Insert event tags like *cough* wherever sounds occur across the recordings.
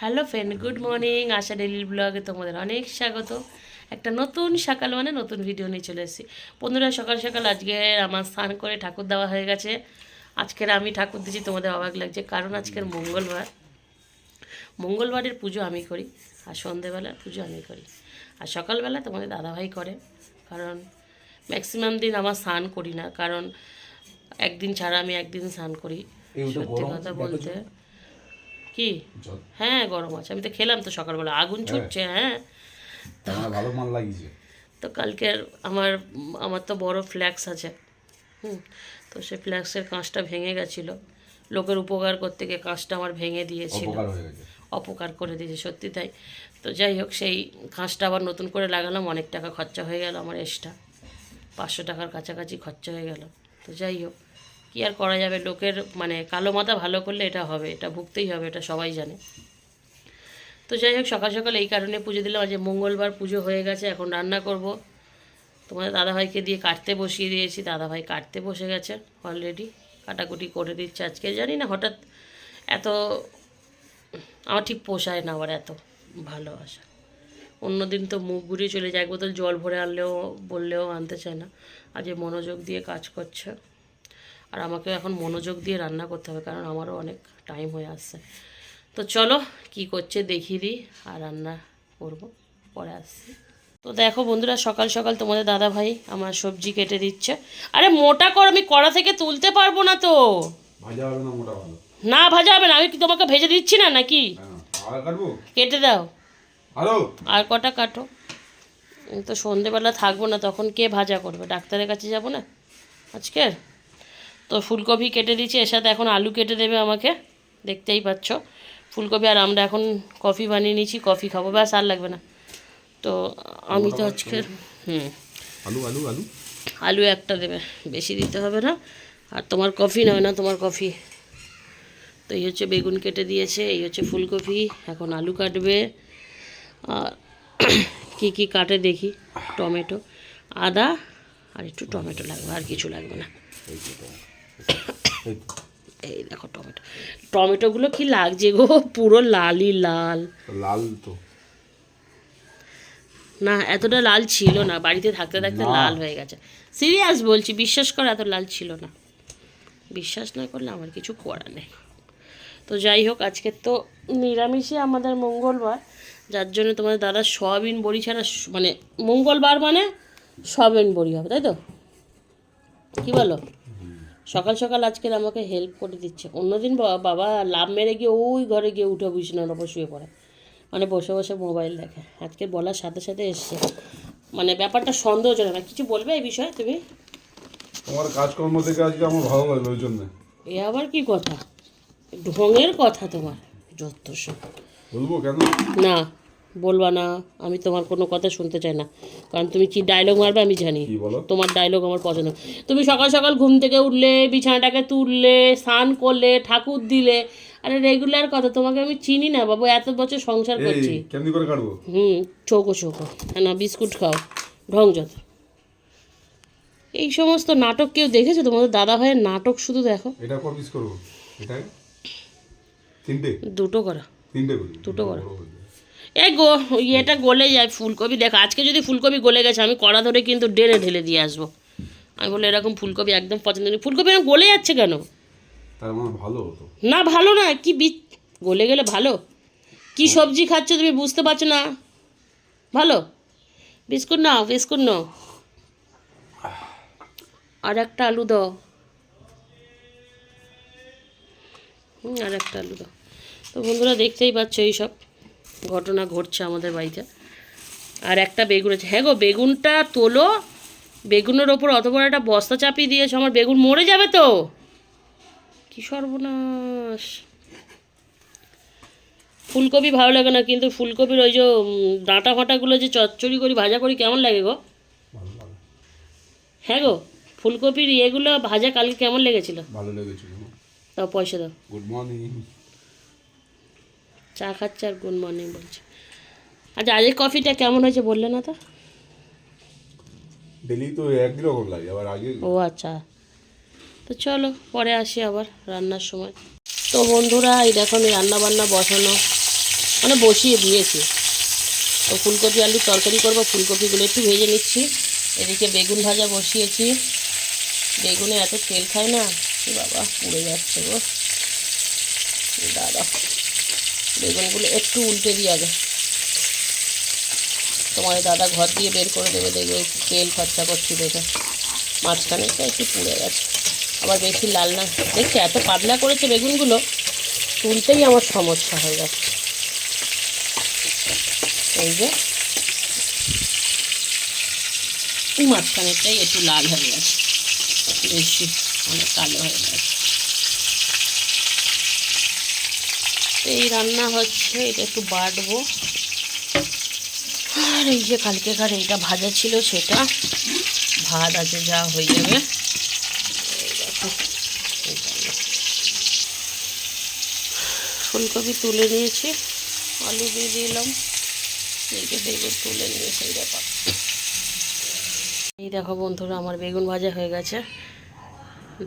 Hello friend good morning. Asha daily ব্লগে তোমাদের অনেক স্বাগত। একটা নতুন সকাল মানে নতুন ভিডিও নিয়ে চলে এসেছি। বন্ধুরা সকাল সকাল আজকে আমার স্নান করে ঠাকুর দেওয়া হয়ে গেছে। আজকের আমি ঠাকুর দিচ্ছি তোমাদের অবাক লাগছে। কারণ আজকের মঙ্গলবার। মঙ্গলবারের পুজো আমি করি আর সন্ধেবেলার পুজো আমি করি। আর সকালবেলা তোমাদের দাদাভাই করে কারণ ম্যাক্সিমাম দিন আমার স্নান করি না। কারণ একদিন ছাড়া আমি একদিন স্নান করি। সত্যি কথা বলতে। কি? হ্যাঁ গরম আছে। আমি তো খেলাম তো সকালবেলা। আগুন ছুটছে হ্যাঁ। ভালো মাল লাগিয়েছে। তো কালকের আমার আমার তো বড় ফ্ল্যাক্স আছে। হুম তো সেই ফ্ল্যাক্সের কাঁচটা ভেঙে গেছিল। লোকের উপকার করতে গিয়ে কাঁচটা আমার ভেঙে দিয়েছিল। অপকার অপকার করে দিয়েছে সত্যি তাই। তো যাই হোক সেই কাঁচটা আবার নতুন করে লাগালাম। অনেক টাকা খরচা হয়ে গেল আমার এক্সট্রা পাঁচশো টাকার কাছাকাছি খরচা হয়ে গেল। তো যাই হোক। কী আর করা যাবে? লোকের মানে কালো মাথা ভালো করলে এটা হবে, এটা ভুগতেই হবে, এটা সবাই জানে। তো যাই হোক, সকাল সকাল এই কারণে পুজো দিলাম। আজ মঙ্গলবার পুজো হয়ে গেছে, এখন রান্না করব। তোমাদের দাদাভাইকে দিয়ে কাটতে বসিয়ে দিয়েছি, দাদাভাই কাটতে বসে গেছে অলরেডি কাটাকুটি করে দিচ্ছে আজকে, জানি না, হঠাৎ এত, আমার ঠিক পোষায় না আবার এত ভালোবাসা। অন্যদিন তো মুখ ঘুরিয়ে চলে যায়, এক বোতল জল ভরে আনলেও, বললেও আনতে চায় না। আজ মনোযোগ দিয়ে কাজ করছে। আর আমাকে এখন মনোযোগ দিয়ে রান্না করতে হবে কারণ আমারও অনেক টাইম হয়ে আসছে। তো চলো কি করছে দেখিয়ে দিই আর রান্না করব পরে আসছি। তো দেখো বন্ধুরা সকাল সকাল তোমাদের দাদা ভাই আমার সবজি কেটে দিচ্ছে। আরে মোটা কর আমি কড়া থেকে তুলতে পারব না তো। ভাজা হবে না মোটা ভালো? না ভাজা হবে না আমি কি তোমাকে ভেজে দিচ্ছি না নাকি? হ্যাঁ কেটে দাও। আর? কটা কাটো। তো সন্ধেবেলা থাকব না তখন কে ভাজা করবে? ডাক্তারের কাছে যাব না আজকের? তো ফুলকপি কেটে দিচ্ছি এর সাথে এখন আলু কেটে দেবে আমাকে দেখতেই পাচ্ছ। ফুলকপি আর আমরা এখন কফি বানিয়ে নিয়েছি কফি খাব ব্যাস আর লাগবে না। তো আমি তো আজকের হুম। আলু আলু আলু? আলু একটা দেবে বেশি দিতে হবে না। আর তোমার কফি নয় না তোমার কফি। তো এই হচ্ছে বেগুন কেটে দিয়েছে এই হচ্ছে ফুলকপি এখন আলু কাটবে। আর *clears throat* কী কী কাটে দেখি টমেটো। আদা আর একটু টমেটো লাগবে আর কিছু লাগবে না। এই দেখো টমেটো। টমেটোগুলো কি লাগছে গো? পুরো লালই লাল। লাল তো। না এতটা লাল ছিল না। বাড়িতে থাকতে থাকতে লাল হয়ে গেছে। সিরিয়াস বলছি বিশ্বাস করে এত লাল ছিল না। বিশ্বাস না করলে আমার কিছু করার নেই। তো যাই হোক আজকে তো নিরামিষই আমাদের মঙ্গলবার। যার জন্য তোমাদের দাদা সয়াবিন বড়ি ছাড়া মানে মঙ্গলবার মানে সয়াবিন বড়ি হবে তাই তো? কি বলো? সকাল সকাল আজকের আমাকে হেল্প করে দিচ্ছে। অন্যদিন বাবা লাভ মেরে গিয়ে ওই ঘরে গিয়ে উঠে বিছানার ওপর শুয়ে পড়ে। মানে বসে বসে মোবাইল দেখে। আজকে বলার সাথে সাথে এসছে। মানে ব্যাপারটা সন্দেহজনক না। কিছু বলবে এই বিষয়ে তুমি? তোমার কাজকর্ম থেকে আজকে আমার ভালো লাগল ওই জন্য। এ আবার কি কথা? ঢঙের কথা তোমার যত সব। বলব কেন? না। বলবা না আমি তোমার কোনো কথা শুনতে চাই না। কারণ তুমি কি ডায়লগ মারবে আমি জানি। তোমার ডায়লগ আমার পছন্দ। তুমি সকাল সকাল ঘুম থেকে উঠলে বিছানাটাকে তুললে স্নান করলে ঠাকুর দিলে আরে রেগুলার কথা তোমাকে আমি চিনি না বাবু এত বছর সংসার করছি। কেমনি করে কাটবো? হুম চৌকো চৌকো হ্যাঁ না বিস্কুট খাও। ঢং যত। এই সমস্ত নাটক কেউ দেখেছ? তোমাদের দাদা ভাইয়ের নাটক শুধু দেখো। এটা কত পিস করব। এটা তিনটে? দুটো করা। তিনটে করি দুটো করো। হয়ে। এই গো এটা গলে যায় ফুলকপি। দেখো আজকে যদি ফুলকপি গলে গেছে আমি কড়া ধরে কিন্তু ডেনে ঢেলে দিয়ে আসব। আমি বলে এরকম ফুলকপি একদম পছন্দ নেই। ফুলকপি এরকম গলে যাচ্ছে কেন? মানে ভালো না ভালো না কি বীজ গলে গেলে ভালো? কি সবজি খাচ্ছ তুমি বুঝতে পারছ না? ভালো? বিস্কুট নাও বিস্কুট নাও। আর একটা আলু দাও। হুম আর একটা আলু দাও। তো বন্ধুরা দেখতেই পাচ্ছ এই সব ঘটনা ঘটছে আমাদের বাড়িতে। আর একটা বেগুন আছে। হ্যাঁ গো বেগুনটা তোলো। বেগুনের ওপর অত বড় একটা বস্তা চাপিয়ে দিয়েছ আমার বেগুন মরে যাবে তো। কি সর্বনাশ। ফুলকপি ভালো লাগে না কিন্তু ফুলকপির ওই যে ডাঁটা ফাঁটাগুলো যে চচ্চড়ি করি ভাজা করি কেমন লাগে গো? হ্যাঁ গো ফুলকপির ইয়েগুলো ভাজা কালকে কেমন লেগেছিল? ভালো লেগেছিল তাও পয়সা দাও। গুড মর্নিং চা খাচ্ছে আর গুড মর্নিং বলছে। আচ্ছা আজকের কফিটা কেমন হয়েছে বললে না তো? ডেলি তো একই রকম লাগে আবার আগে ও আচ্ছা। তো চলো পরে আসি আবার রান্নার সময়। তো বন্ধুরা এই দেখো রান্না বান্না বসানো। মানে বসিয়ে দিয়েছি। তো ফুলকপি আলু তরকারি করব ফুলকপিগুলো একটু ভেজে নিচ্ছি। এদিকে বেগুন ভাজা বসিয়েছি। বেগুনে এত তেল খায় না বাবা পুড়ে যাচ্ছে গো। দাদা। বেগুনগুলো একটু উল্টে দিয়ে আগে। তোমার দাদা ঘর দিয়ে বের করে দেবে, দেখবে তেল খরচা করছি দেখে। মাঝখানে তো একটু পুড়ে গেছে। আবার বেশি লাল না। দেখছি এত পাতলা করেছে বেগুনগুলো, তুলতেই আমার সমস্যা হয়ে যাচ্ছে। এই যে। এই মাঝখানেরটাই একটু লাল হয়ে গেছে। বেশি অনেক কালো হয়ে গেছে। এই রান্না হচ্ছে, এটা একটু বাটবো। আর এই যে কালকেকার এইটা ভাজা ছিল সেটা, ভাত আছে যা হয়ে যাবে। ফুলকপি তুলে নিয়েছি, আলু দিয়ে দিলাম। এইটা বেগুন তুলে নিয়েছি, এই ব্যাপার। এই দেখো বন্ধুরা, আমার বেগুন ভাজা হয়ে গেছে।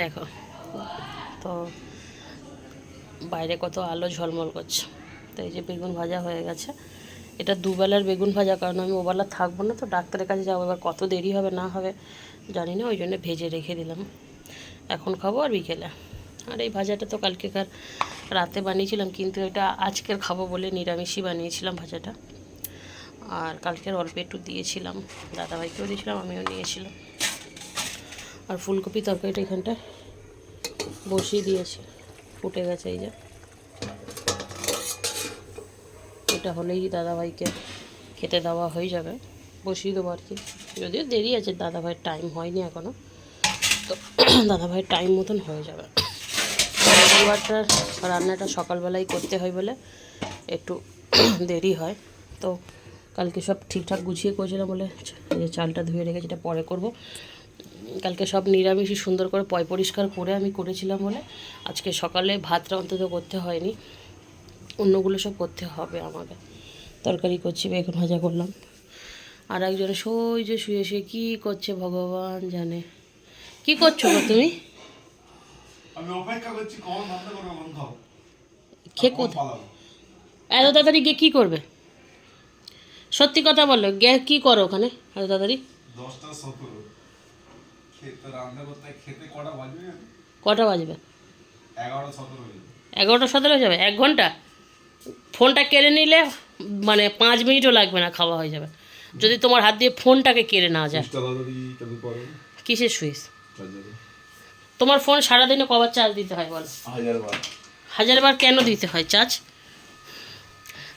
দেখো, তো বাইরে কত আলো ঝলমল করছে। তো এই যে বেগুন ভাজা হয়ে গেছে। এটা দুবেলার বেগুন ভাজা, কারণ আমি ওবেলা থাকব না তো, ডাক্তারের কাছে যাব। এবার কত দেরি হবে, না হবে, জানি না, ওই জন্য ভেজে রেখে দিলাম। এখন খাব আর বিকেলে। আর এই ভাজাটা তো কালকেকার রাতে বানিয়েছিলাম, কিন্তু এটা আজকের খাব বলে নিরামিষই বানিয়েছিলাম ভাজাটা। আর কালকের অল্প একটু দিয়েছিলাম, দাদাভাইকেও দিয়েছিলাম, আমিও নিয়েছিলাম। আর ফুলকপি তরকারিটা এখানটায় বসিয়ে দিয়েছি। ফুটে গেছে এই যে। এটা হলেই দাদাভাইকে খেতে দেওয়া হয়ে যাবে। বসিয়ে দেবো আর কি। যদিও দেরি আছে, দাদাভাইয়ের টাইম হয়নি এখনও তো *clears throat* দাদাভাইয়ের টাইম মতন হয়ে যাবে। রবিবারটার রান্নাটা সকালবেলায় করতে হয় বলে একটু *clears throat* দেরি হয়। তো কালকে সব ঠিকঠাক গুছিয়ে করেছিলাম বলে যে চালটা ধুয়ে রেখে যেটা পরে করব। কালকে সব নিরামিষই সুন্দর করে পয় পরিষ্কার করে আমি করেছিলাম বলে। আজকে সকালে ভাতটা অন্তত করতে হয়নি। অন্যগুলো সব করতে হবে আমাকে। তরকারি করছি বেগুন ভাজা করলাম। আর একজনে সই যে শুয়ে শুয়ে কী করছে ভগবান জানে। কি করছ গো তুমি? খেয়ে কোথায়? এত তাড়াতাড়ি গিয়ে কী করবে? সত্যি কথা বলো গে কী করো ওখানে এত তাড়াতাড়ি? দশটা খেতে রান্না করতে খেতে কটা বাজবে? কটা বাজবে? এগারোটা সতেরো এগারোটা সতেরো যাবে? এক ঘণ্টা? ফোনটা কেড়ে নিলে মানে পাঁচ মিনিটও লাগবে না খাওয়া হয়ে যাবে। যদি তোমার হাত দিয়ে ফোনটাকে কেড়ে না যায়। কিসের সুইচ? তোমার ফোন সারাদিনে কবার চার্জ দিতে হয় বলো? হাজার বার। হাজারবার কেন দিতে হয় চার্জ?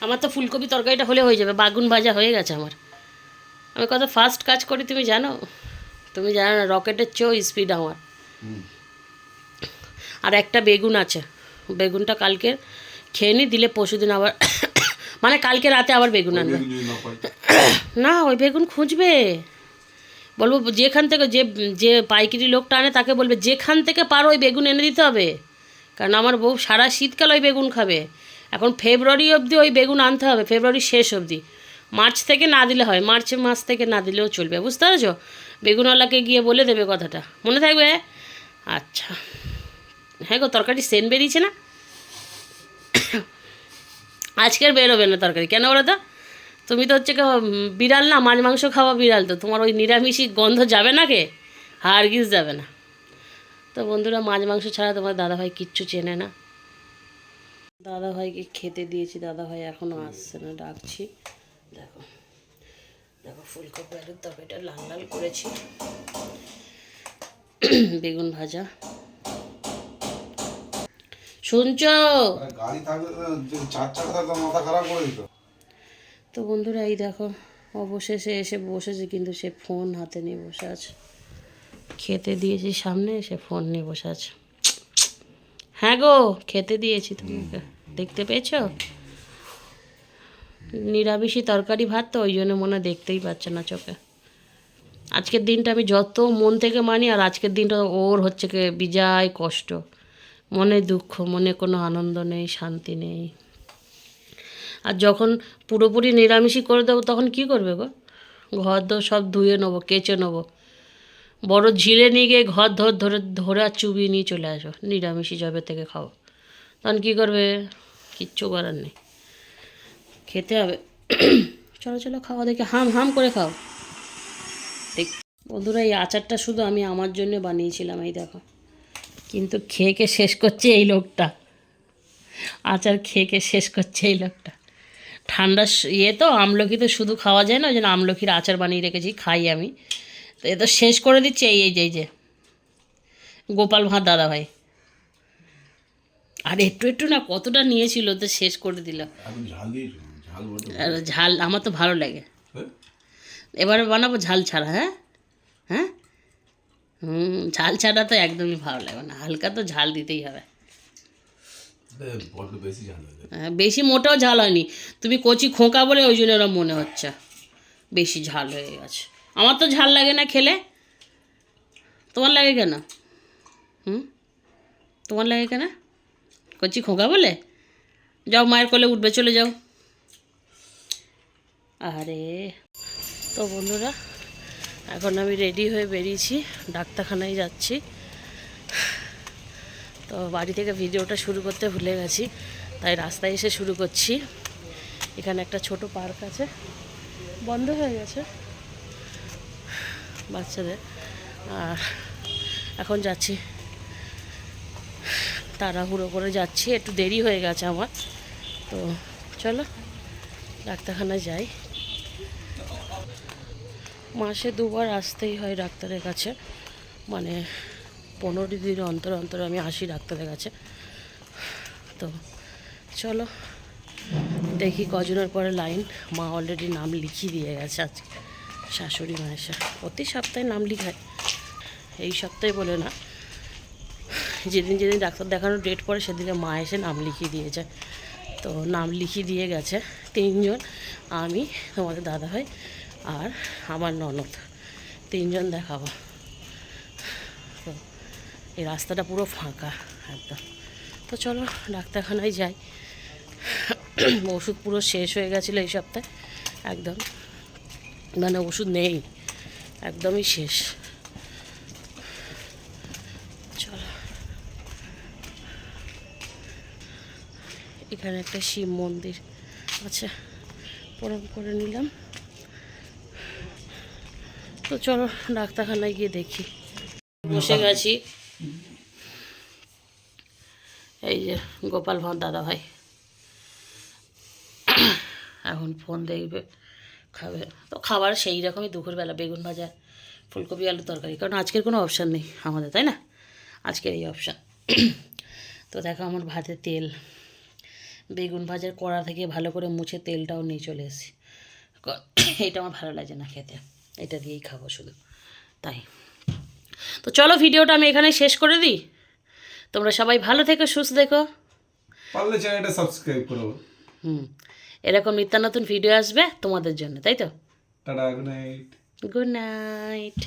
আমার তো ফুলকপি তরকারিটা হলে হয়ে যাবে বাগুন ভাজা হয়ে গেছে আমার। আমি কত ফাস্ট কাজ করি তুমি জানো? তুমি জানো না রকেটের চেয়েও স্পিড আমার। আর একটা বেগুন আছে বেগুনটা কালকে খেয়ে নি দিলে পরশুদিন আবার *coughs* মানে কালকে রাতে আবার বেগুন আনবে। *coughs* না ওই বেগুন খুঁজবে। বলব যেখান থেকে যে যে পাইকারি লোকটা আনে তাকে বলবে যেখান থেকে পারো ওই বেগুন এনে দিতে হবে। কারণ আমার বউ সারা শীতকাল ওই বেগুন খাবে। এখন ফেব্রুয়ারি অবধি ওই বেগুন আনতে হবে ফেব্রুয়ারি শেষ অবধি। মার্চ থেকে না দিলে হয়, মার্চ মাস থেকে না দিলেও চলবে, বুঝতে পেরেছ? বেগুনওয়ালাকে গিয়ে বলে দেবে কথাটা, মনে থাকবে? আচ্ছা হ্যাঁ গো, তরকারি সেন বেরিয়েছে না? আজকের বেরোবে না তরকারি, কেন বলো তো? তুমি তো হচ্ছে বিড়াল না, মাছ মাংস খাওয়া বিড়াল তো, তোমার ওই নিরামিষই গন্ধ যাবে না কে? হারগিস যাবে না। তো বন্ধুরা, মাছ মাংস ছাড়া তোমার দাদাভাই কিচ্ছু চেনে না। দাদাভাইকে খেতে দিয়েছি, দাদাভাই এখনও আসছে না, ডাকছি। দেখো দেখো ফুলকপি আলুর তরকারিটা লাল লাল করেছি। বেগুন ভাজা। শুনছো? তো বন্ধুরা এই দেখো অবশেষে এসে বসেছে কিন্তু সে ফোন হাতে নিয়ে বসে আছে। খেতে দিয়েছি সামনে সে ফোন নিয়ে বসে আছে। হ্যাঁ গো খেতে দিয়েছি তোমাকে। দেখতে পেয়েছ? নিরামিষই তরকারি ভাত, তো ওই জন্য মনে দেখতেই পাচ্ছে না চোখে। আজকের দিনটা আমি যত মন থেকে মানি, আর আজকের দিনটা ওর হচ্ছে কি বিজয় কষ্ট। মনে দুঃখ, মনে কোনো আনন্দ নেই, শান্তি নেই। আর যখন পুরোপুরি নিরামিষই করে দেবো, তখন কি করবে গো? ঘর দর সব ধুয়ে নেব, কেচে নেব। বড় ঝিলে নিয়ে গিয়ে ঘর ধর ধরে ধরে আর চুবিয়ে নিয়ে চলে আসো নিরামিষই জবে থেকে খাও তখন কী করবে? কিচ্ছু করার নেই। খেতে হবে। চলো চলো, খাওয়া দেখে হাম হাম করে খাও। দেখ, বন্ধুরা, এই আচারটা শুধু আমি আমার জন্য বানিয়েছিলাম, এই দেখো। কিন্তু খেয়ে খেয়ে শেষ করছে এই লোকটা? আচার খেয়ে খেয়ে শেষ করছে এই লোকটা? ঠান্ডার স- ইয়ে তো, আমলকি তো শুধু খাওয়া যায় না, ওই জন্য আমলকির আচার বানিয়ে রেখেছি, খাই আমি। তো এ তো শেষ করে দিচ্ছে, এই এই যে এই যে। গোপাল ভাঁড় দাদা ভাই আর, একটু একটু না, কতটা নিয়েছিল, তো শেষ করে দিল আর ঝাল আমার তো ভালো লাগে। হ্যাঁ? এবারে বানাবো ঝাল ছাড়া হ্যাঁ? হ্যাঁ? হুম ঝাল ছাড়া তো একদমই ভালো লাগে না। হালকা তো ঝাল দিতেই হবে। বেশি হয়ে মোটাও ঝাল হয়নি। তুমি কচি খোঁকা বলে ওই জন্য ওরম মনে হচ্ছে। বেশি ঝাল হয়ে গেছে। আমার তো ঝাল লাগে না খেলে। তোমার লাগে কেন? হুম? তোমার লাগে কেন? কচি খোঁকা বলে? যাও মায়ের কোলে উঠবে চলে যাও। আরে, তো বন্ধুরা, এখন আমি রেডি হয়ে বেরিয়েছি, ডাক্তারখানায় যাচ্ছি। তো বাড়ি থেকে ভিডিওটা শুরু করতে ভুলে গেছি, তাই রাস্তায় এসে শুরু করছি। এখানে একটা ছোট পার্ক আছে, বন্ধ হয়ে গেছে বাচ্চাদের। আর এখন যাচ্ছি, তাড়াহুড়ো করে যাচ্ছি, একটু দেরি হয়ে গেছে আমার। তো চলো, ডাক্তারখানায় যাই। মাসে দুবার আসতেই হয় ডাক্তারের কাছে। মানে পনেরো দিন অন্তর অন্তর আমি আসি ডাক্তারের কাছে। তো চলো, দেখি কজনের পরে লাইন। মা অলরেডি নাম লিখিয়ে দিয়ে গেছে আজকে। শাশুড়ি মায়ের সা- প্রতি সপ্তাহে নাম লিখায়। এই সপ্তাহে বলে না। যেদিন যেদিন ডাক্তার দেখানোর ডেট পড়ে, সেদিনে মা এসে নাম লিখিয়ে দিয়ে যায় তো নাম লিখিয়ে দিয়ে গেছে তিনজন। আমি, তোমাদের দাদা ভাই আর আমার ননদ। তিনজন দেখাবো। তো এই রাস্তাটা পুরো ফাঁকা একদম। তো চলো ডাক্তারখানায় যাই। ওষুধ পুরো শেষ হয়ে গেছিল এই সপ্তাহে। একদম। মানে ওষুধ নেই। একদমই শেষ। চলো। এখানে একটা শিব মন্দির আচ্ছা প্রণাম করে নিলাম। তো চলো ডাক্তারখানায় গিয়ে দেখি। বসে গেছি। এই যে গোপাল ভাঁড় দাদা ভাই। এখন ফোন দেখবে, খাবে। তো খাবার সেই রকমই দুপুরবেলা বেগুন ভাজা, ফুলকপি আলু তরকারি। কারণ আজকের কোনো অপশান নেই আমাদের, তাই না? আজকের এই অপশান তো দেখো আমার ভাতে তেল। বেগুন ভাজার কড়া থেকে ভালো করে মুছে তেলটাও নিয়ে চলে এসেছি। এটা আমার ভালো লাগে না খেতে। এটা দিয়েই খাব শুধু। তাই। তো চলো ভিডিওটা আমি এখানে শেষ করে দিই। তোমরা সবাই ভালো থেকো সুস্থ দেখো পারলে চ্যানেলটা সাবস্ক্রাইব করো। হুম। এরকম নিত্য নতুন ভিডিও আসবে তোমাদের জন্য তাই তো? Tata good night good night